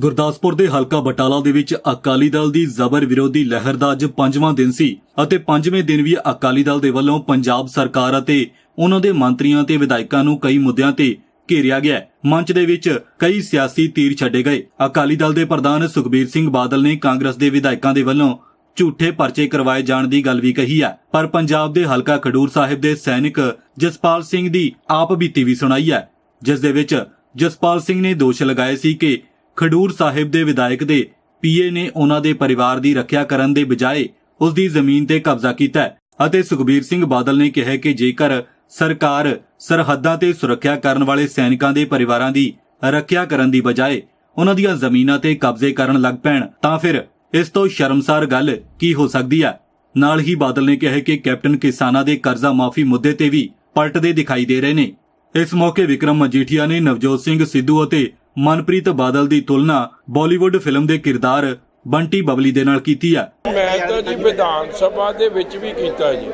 ਗੁਰਦਾਸਪੁਰ ਦੇ ਹਲਕਾ ਬਟਾਲਾ ਦੇ ਵਿੱਚ ਅਕਾਲੀ ਦਲ ਦੀ ਜ਼ਬਰ ਵਿਰੋਧੀ ਲਹਿਰ ਦਾ ਅੱਜ ਪੰਜਵਾਂ ਦਿਨ ਸੀ ਅਤੇ ਪੰਜਵੇਂ ਦਿਨ ਵੀ ਅਕਾਲੀ ਦਲ ਦੇ ਵੱਲੋਂ ਪੰਜਾਬ ਸਰਕਾਰ ਅਤੇ ਉਹਨਾਂ ਦੇ ਮੰਤਰੀਆਂ ਤੇ ਵਿਧਾਇਕਾਂ ਨੂੰ ਕਈ ਮੁੱਦਿਆਂ ਤੇ ਘੇਰਿਆ ਗਿਆ ਮੰਚ ਦੇ ਵਿੱਚ ਕਈ ਸਿਆਸੀ ਤੀਰ ਛੱਡੇ ਗਏ। ਅਕਾਲੀ ਦਲ ਦੇ ਪ੍ਰਧਾਨ ਸੁਖਬੀਰ ਸਿੰਘ ਬਾਦਲ ਨੇ ਕਾਂਗਰਸ ਦੇ ਵਿਧਾਇਕਾਂ ਦੇ ਵੱਲੋਂ ਝੂਠੇ ਪਰਚੇ ਕਰਵਾਏ ਜਾਣ ਦੀ ਗੱਲ ਵੀ ਕਹੀ ਹੈ। ਪਰ ਪੰਜਾਬ ਦੇ ਹਲਕਾ ਖਡੂਰ ਸਾਹਿਬ ਦੇ ਸੈਨਿਕ ਜਸਪਾਲ ਸਿੰਘ ਦੀ ਆਪ ਬੀਤੀ ਵੀ ਸੁਣਾਈ ਹੈ। ਜਿਸ ਦੇ ਵਿੱਚ ਜਸਪਾਲ ਸਿੰਘ ਨੇ ਦੋਸ਼ ਲਗਾਏ ਸੀ ਕਿ ਖਡੂਰ ਸਾਹਿਬ ਦੇ ਵਿਧਾਇਕ ਦੇ ਪੀਏ ਨੇ ਉਹਨਾਂ ਦੇ ਪਰਿਵਾਰ ਦੀ ਰੱਖਿਆ ਕਰਨ ਦੇ ਬਜਾਏ ਉਸ ਦੀ ਜ਼ਮੀਨ ਤੇ ਕਬਜ਼ਾ ਕੀਤਾ ਅਤੇ ਸੁਖਬੀਰ ਸਿੰਘ ਬਾਦਲ ਨੇ ਕਿਹਾ ਕਿ ਜੇਕਰ ਸਰਕਾਰ ਸਰਹੱਦਾਂ ਤੇ ਸੁਰੱਖਿਆ ਕਰਨ ਵਾਲੇ ਸੈਨਿਕਾਂ ਦੇ ਪਰਿਵਾਰਾਂ ਦੀ ਰੱਖਿਆ ਕਰਨ ਦੀ ਬਜਾਏ ਉਹਨਾਂ ਦੀਆਂ ਜ਼ਮੀਨਾਂ ਤੇ ਕਬਜ਼ੇ ਕਰਨ ਲੱਗ ਪੈਣ, ਤਾਂ ਫਿਰ ਇਸ ਤੋਂ ਸ਼ਰਮਸਾਰ ਗੱਲ ਕੀ ਹੋ ਸਕਦੀ ਹੈ? ਨਾਲ ਹੀ ਬਾਦਲ ਨੇ ਕਿਹਾ ਕਿ ਕੈਪਟਨ ਕਿਸਾਨਾਂ ਦੇ ਕਰਜ਼ਾ ਮਾਫੀ ਮੁੱਦੇ ਤੇ ਵੀ ਪਲਟਦੇ ਦਿਖਾਈ ਦੇ ਰਹੇ ਨੇ। ਇਸ ਮੌਕੇ ਵਿਕਰਮ ਮਜੀਠੀਆ ਨੇ ਨਵਜੋਤ ਸਿੰਘ ਸਿੱਧੂ ਅਤੇ ਮਨਪ੍ਰੀਤ ਬਾਦਲ ਦੀ ਤੁਲਨਾ ਬਾਲੀਵੁੱਡ ਫਿਲਮ ਦੇ ਕਿਰਦਾਰ ਬੰਟੀ ਬਬਲੀ ਦੇ ਨਾਲ ਕੀਤੀ ਹੈ। ਮੈਂ ਤਾਂ ਜੀ ਵਿਧਾਨ ਸਭਾ ਦੇ ਵਿੱਚ ਵੀ ਕੀਤਾ ਜੀ।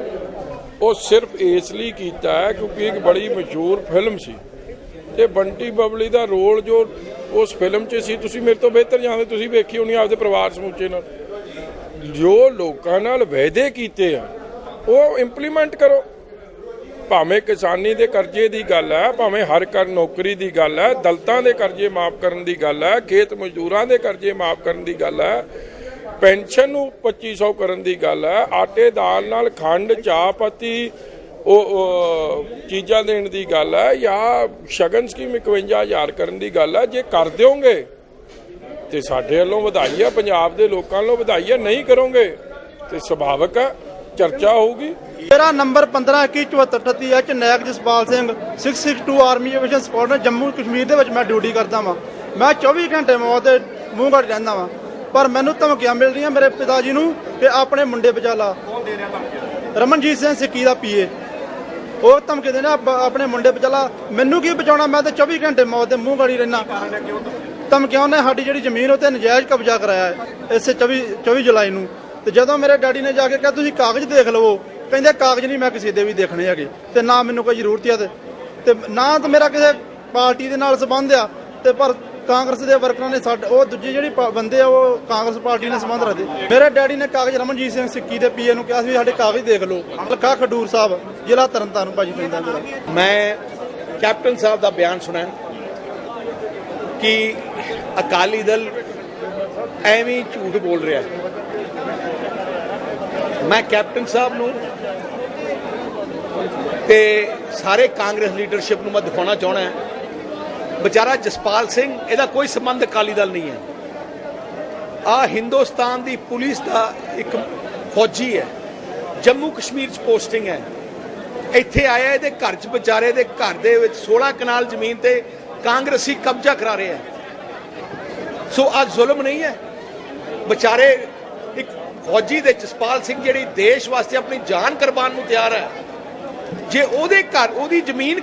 ਉਹ ਸਿਰਫ ਇਸ ਲਈ ਕੀਤਾ ਹੈ ਕਿਉਂਕਿ ਇੱਕ ਬੜੀ ਮਸ਼ਹੂਰ ਫਿਲਮ ਸੀ। ਤੇ ਬੰਟੀ ਬਬਲੀ ਦਾ ਰੋਲ ਜੋ ਉਸ ਫਿਲਮ 'ਚ ਸੀ, ਤੁਸੀਂ ਮੇਰੇ ਤੋਂ ਬਿਹਤਰ ਜਾਣਦੇ, ਤੁਸੀਂ ਵੇਖੀ ਹੋਣੀ ਆਪਦੇ ਪਰਿਵਾਰ ਸਮੁੱਚੇ ਨਾਲ। ਜੋ ਲੋਕਾਂ ਨਾਲ ਵਾਅਦੇ ਕੀਤੇ ਆ, ਉਹ ਇੰਪਲੀਮੈਂਟ ਕਰੋ। ਭਾਵੇਂ ਕਿਸਾਨੀ ਦੇ ਕਰਜ਼ੇ ਦੀ ਗੱਲ ਹੈ, ਭਾਵੇਂ ਹਰ ਕਰ ਨੌਕਰੀ ਦੀ ਗੱਲ ਹੈ, ਦਲਤਾਂ ਦੇ ਕਰਜ਼ੇ ਮਾਫ ਕਰਨ ਦੀ ਗੱਲ ਹੈ, ਖੇਤ ਮਜ਼ਦੂਰਾਂ ਦੇ ਕਰਜ਼ੇ ਮਾਫ ਕਰਨ ਦੀ ਗੱਲ ਹੈ, ਪੈਨਸ਼ਨ ਨੂੰ 2500 ਕਰਨ ਦੀ ਗੱਲ ਹੈ, ਆਟੇ ਦਾਲ ਨਾਲ ਖੰਡ, ਚਾਹ ਪੱਤੀ, ਉਹ ਉਹ, ਚੀਜ਼ਾਂ ਦੇਣ ਦੀ ਗੱਲ ਹੈ ਜਾਂ ਸ਼ਗਨ ਸਕੀਮ 51000 ਕਰਨ ਦੀ ਗੱਲ ਹੈ, ਜੇ ਕਰ ਦਿਓਗੇ ਤੇ ਸਾਡੇ ਵੱਲੋਂ ਵਧਾਈ ਹੈ ਪੰਜਾਬ ਦੇ ਲੋਕਾਂ ਵੱਲੋਂ ਵਧਾਈ ਹੈ ਨਹੀਂ ਕਰੋਗੇ, ਤੇ ਸੁਭਾਵਕ ਹੈ। ਚਰਚਾ ਹੋਊਗੀ। ਮੇਰਾ number 15217438 H Naik Jaspal Singh 662 army aviation squadron Jammu Kashmir ਦੇ ਵਿੱਚ ਮੈਂ ਡਿਊਟੀ ਕਰਦਾ ਵਾਂ। ਮੈਂ 24 ਘੰਟੇ ਮੌਤ ਦੇ ਮੂੰਹ ਘੜ ਰਹਿੰਦਾ ਵਾਂ। ਪਰ ਮੈਨੂੰ ਧਮਕੀਆਂ ਮਿਲ ਰਹੀਆਂ ਮੇਰੇ ਪਿਤਾ ਜੀ ਨੂੰ ਕਿ ਆਪਣੇ ਮੁੰਡੇ ਬਚਾ ਰਮਨਜੀਤ ਸਿੰਘ ਸਿੱਕੀ ਦਾ ਪੀਏ ਉਹ ਧਮਕੀ ਦੇਣਾ ਆਪਣੇ ਮੁੰਡੇ ਬਚਾਲਾ ਮੈਨੂੰ ਕੀ ਬਚਾਉਣਾ? ਮੈਂ ਤਾਂ 24 ਘੰਟੇ ਮੌਤ ਦੇ ਮੂੰਹ ਗੜੀ ਰਹਿਣਾ ਧਮਕੀਆਂ ਉਹਨੇ ਸਾਡੀ ਜਿਹੜੀ ਜ਼ਮੀਨ ਉੱਤੇ ਨਜਾਇਜ਼ ਕਬਜ਼ਾ ਕਰਾਇਆ ਹੈ। ਇਸੇ 24 24 ਜੁਲਾਈ ਨੂੰ। ਤੇ ਜਦੋਂ ਮੇਰੇ ਡੈਡੀ ਨੇ ਜਾ ਕੇ ਕਿਹਾ, ਤੁਸੀਂ ਕਾਗਜ਼ ਦੇਖ ਲਵੋ। ਕਹਿੰਦੇ, ਕਾਗਜ਼ ਨਹੀਂ ਮੈਂ ਕਿਸੇ ਦੇ ਵੀ ਦੇਖਣੇ ਹੈਗੇ ਤੇ ਨਾ ਮੈਨੂੰ ਕੋਈ ਜ਼ਰੂਰਤ ਆ ਤੇ। ਤੇ ਨਾ ਤਾਂ ਮੇਰਾ ਕਿਸੇ ਪਾਰਟੀ ਦੇ ਨਾਲ ਸੰਬੰਧ ਆ ਤੇ ਪਰ ਕਾਂਗਰਸ ਦੇ ਵਰਕਰਾਂ ਨੇ ਸਾਡੇ, ਉਹ ਦੂਜੀ ਜਿਹੜੀ ਬੰਦੇ ਆ, ਉਹ ਕਾਂਗਰਸ ਪਾਰਟੀ ਨਾਲ ਸੰਬੰਧ ਰੱਖਦੇ। ਮੇਰੇ ਡੈਡੀ ਨੇ ਕਾਗਜ਼ ਰਮਨਜੀਤ ਸਿੰਘ ਸਿੱਕੀ ਦੇ ਪੀਏ ਨੂੰ ਕਿਹਾ ਸੀ ਵੀ ਸਾਡੇ ਕਾਗਜ਼ ਦੇਖ ਲਓ। ਲੱਖਾ ਖਡੂਰ ਸਾਹਿਬ, ਜ਼ਿਲ੍ਹਾ ਤਰਨਤਾਰਨ ਭਾਜੀ ਪੈਂਦਾ ਮੇਰਾ ਮੈਂ ਕੈਪਟਨ ਸਾਹਿਬ ਦਾ ਬਿਆਨ ਸੁਣਿਆ ਕਿ ਅਕਾਲੀ ਦਲ ਐਵੇਂ ਝੂਠ ਬੋਲ ਰਿਹਾ ਹੈ। ਮੈਂ ਕੈਪਟਨ ਸਾਹਿਬ ਨੂੰ ਤੇ ਸਾਰੇ ਕਾਂਗਰਸ ਲੀਡਰਸ਼ਿਪ ਨੂੰ ਮੈਂ ਦਿਖਾਉਣਾ ਚਾਹਣਾ ਹੈ। ਵਿਚਾਰਾ ਜਸਪਾਲ ਸਿੰਘ, ਇਹਦਾ ਕੋਈ ਸੰਬੰਧ ਅਕਾਲੀ ਦਲ ਨਹੀਂ ਹੈ। ਆ ਹਿੰਦੁਸਤਾਨ ਦੀ ਪੁਲਿਸ ਦਾ ਇੱਕ ਫੌਜੀ ਹੈ। ਜੰਮੂ ਕਸ਼ਮੀਰ ਚ ਪੋਸਟਿੰਗ ਹੈ। ਇੱਥੇ ਆਇਆ, ਇਹਦੇ ਘਰ ਚ ਵਿਚਾਰੇ ਦੇ ਘਰ ਦੇ ਵਿੱਚ 16 ਕਨਾਲ ਜ਼ਮੀਨ ਤੇ ਕਾਂਗਰਸੀ ਕਬਜ਼ਾ ਕਰਾ ਰਹੇ ਆ ਸੋ ਆ ਜ਼ੁਲਮ ਨਹੀਂ ਹੈ। ਵਿਚਾਰੇ ਫੌਜੀ ਦੇ ਜਸਪਾਲ ਸਿੰਘ ਜਿਹੜੀ ਦੇਸ਼ ਵਾਸਤੇ ਆਪਣੀ ਜਾਨ ਕੁਰਬਾਨ ਨੂੰ ਤਿਆਰ ਹੈ, ਜੇ ਉਹਦੇ ਘਰ, ਉਹਦੀ ਜ਼ਮੀਨ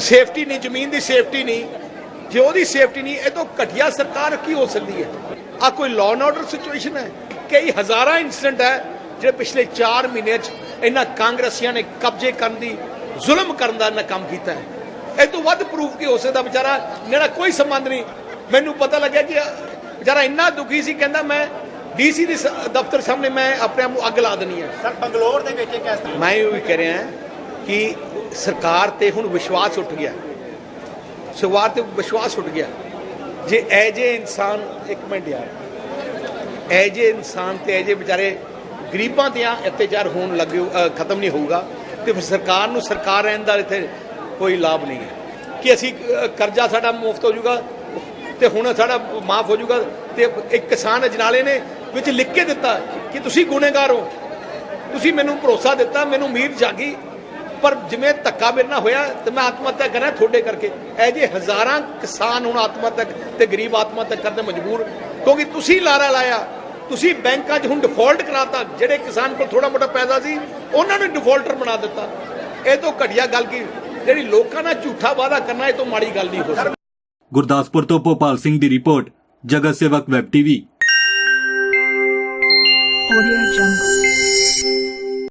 ਸੇਫਟੀ ਨਹੀਂ, ਜ਼ਮੀਨ ਦੀ ਸੇਫਟੀ ਨਹੀਂ, ਜੇ ਉਹਦੀ ਸੇਫਟੀ ਨਹੀਂ, ਇਹ ਤੋਂ ਘਟੀਆ ਸਰਕਾਰ ਕੀ ਹੋ ਸਕਦੀ ਹੈ? ਆ ਕੋਈ ਲਾਅ ਐਂਡ ਆਰਡਰ ਸਿਚੁਏਸ਼ਨ ਹੈ? ਕਈ ਹਜ਼ਾਰਾਂ ਇਨਸੀਡੈਂਟ ਹੈ, ਜਿਹੜੇ ਪਿਛਲੇ 4 ਮਹੀਨਿਆਂ 'ਚ ਇਹਨਾਂ ਕਾਂਗਰਸੀਆਂ ਨੇ ਕਬਜ਼ੇ ਕਰਨ ਦੀ, ਜ਼ੁਲਮ ਕਰਨ ਦਾ ਇਹਨਾਂ ਕੰਮ ਕੀਤਾ ਹੈ। ਇਹ ਤੋਂ ਵੱਧ ਪ੍ਰੂਫ ਕੀ ਹੋ ਸਕਦਾ ਵਿਚਾਰਾ? ਮੇਰਾ ਕੋਈ ਸੰਬੰਧ ਨਹੀਂ। ਮੈਨੂੰ ਪਤਾ ਲੱਗਿਆ ਕਿ ਵਿਚਾਰਾ ਇੰਨਾ ਦੁਖੀ ਸੀ ਕਹਿੰਦਾ ਮੈਂ ਡੀਸੀ ਦੇ ਦਫ਼ਤਰ ਸਾਹਮਣੇ ਮੈਂ ਆਪਣੇ ਆਪ ਨੂੰ ਅੱਗ ਲਾ ਦੇਣੀ ਹੈ। ਸਰ ਬੰਗਲੌਰ ਦੇ ਵਿੱਚ ਇੱਕ ਇਸ ਮੈਂ ਇਹ ਵੀ ਕਹਿ ਰਿਹਾ ਕਿ ਸਰਕਾਰ ਤੇ ਹੁਣ ਵਿਸ਼ਵਾਸ ਉੱਠ ਗਿਆ। ਸਰਕਾਰ ਤੇ ਵਿਸ਼ਵਾਸ ਉੱਠ ਗਿਆ। ਜੇ ਐ ਜੇ ਇਨਸਾਨ ਇੱਕ ਮਿੰਟ ਯਾਰ। ਐ ਜੇ ਇਨਸਾਨ ਤੇ ਐ ਜੇ ਵਿਚਾਰੇ ਗਰੀਬਾਂ ਤੇ ਆ ਅਤਿਆਚਾਰ ਹੋਣ ਲੱਗੇ ਖਤਮ ਨਹੀਂ ਹੋਊਗਾ ਤੇ ਫਿਰ ਸਰਕਾਰ ਨੂੰ ਸਰਕਾਰ ਰਹਿਣ ਦਾ ਇੱਥੇ ਕੋਈ ਲਾਭ ਨਹੀਂ ਹੈ। ਕਿ ਅਸੀਂ ਕਰਜ਼ਾ ਸਾਡਾ ਮੁਫਤ ਹੋ ਜਾਊਗਾ ਤੇ ਹੁਣ ਸਾਡਾ ਮਾਫ ਹੋ ਜਾਊਗਾ ਤੇ ਇੱਕ ਕਿਸਾਨ ਅਜਨਾਲੇ ਨੇ ਵਿੱਚ ਲਿਖ ਕੇ ਦਿੱਤਾ ਕਿ ਤੁਸੀਂ ਗੁਨੇਗਾਰ ਹੋ। ਤੁਸੀਂ ਮੈਨੂੰ ਭਰੋਸਾ ਦਿੱਤਾ, ਮੈਨੂੰ ਉਮੀਦ ਜਾਗੀ, ਪਰ ਜਿਵੇਂ ਧੱਕਾ ਮੇਰੇ ਨਾਲ ਹੋਇਆ ਤੇ ਮੈਂ ਆਤਮ ਹੱਤਿਆ ਕਰਾਂ ਤੁਹਾਡੇ ਕਰਕੇ। ਇਹ ਜੇ ਹਜ਼ਾਰਾਂ ਕਿਸਾਨ ਹੁਣ ਆਤਮ ਹੱਤਿਆ ਤੇ ਗਰੀਬ ਆਤਮ ਹੱਤਿਆ ਕਰਦੇ ਮਜਬੂਰ, ਕਿਉਂਕਿ ਤੁਸੀਂ ਲਾਰਾ ਲਾਇਆ, ਤੁਸੀਂ ਬੈਂਕਾਂ 'ਚ ਹੁਣ ਡਿਫਾਲਟ ਕਰਾਤਾ, ਜਿਹੜੇ ਕਿਸਾਨ ਕੋਲ ਥੋੜਾ ਮੋਟਾ ਪੈਸਾ ਸੀ, ਉਹਨਾਂ ਨੂੰ ਡਿਫਾਲਟਰ ਬਣਾ ਦਿੱਤਾ। ਇਹ ਤੋਂ ਘਟੀਆ ਗੱਲ ਕੀ, ਜਿਹੜੀ ਲੋਕਾਂ ਨਾਲ ਝੂਠਾ ਵਾਅਦਾ ਕਰਨਾ, ਇਹ ਤੋਂ ਮਾੜੀ ਗੱਲ ਨਹੀਂ ਹੋ ਸਕਦੀ। ਗੁਰਦਾਸਪੁਰ ਤੋਂ ਭੋਪਾਲ ਸਿੰਘ ਦੀ ਰਿਪੋਰਟ ਜਗਤ ਸੇਵਕ ਵੈਬ ਟੀਵੀ Audio Jungle.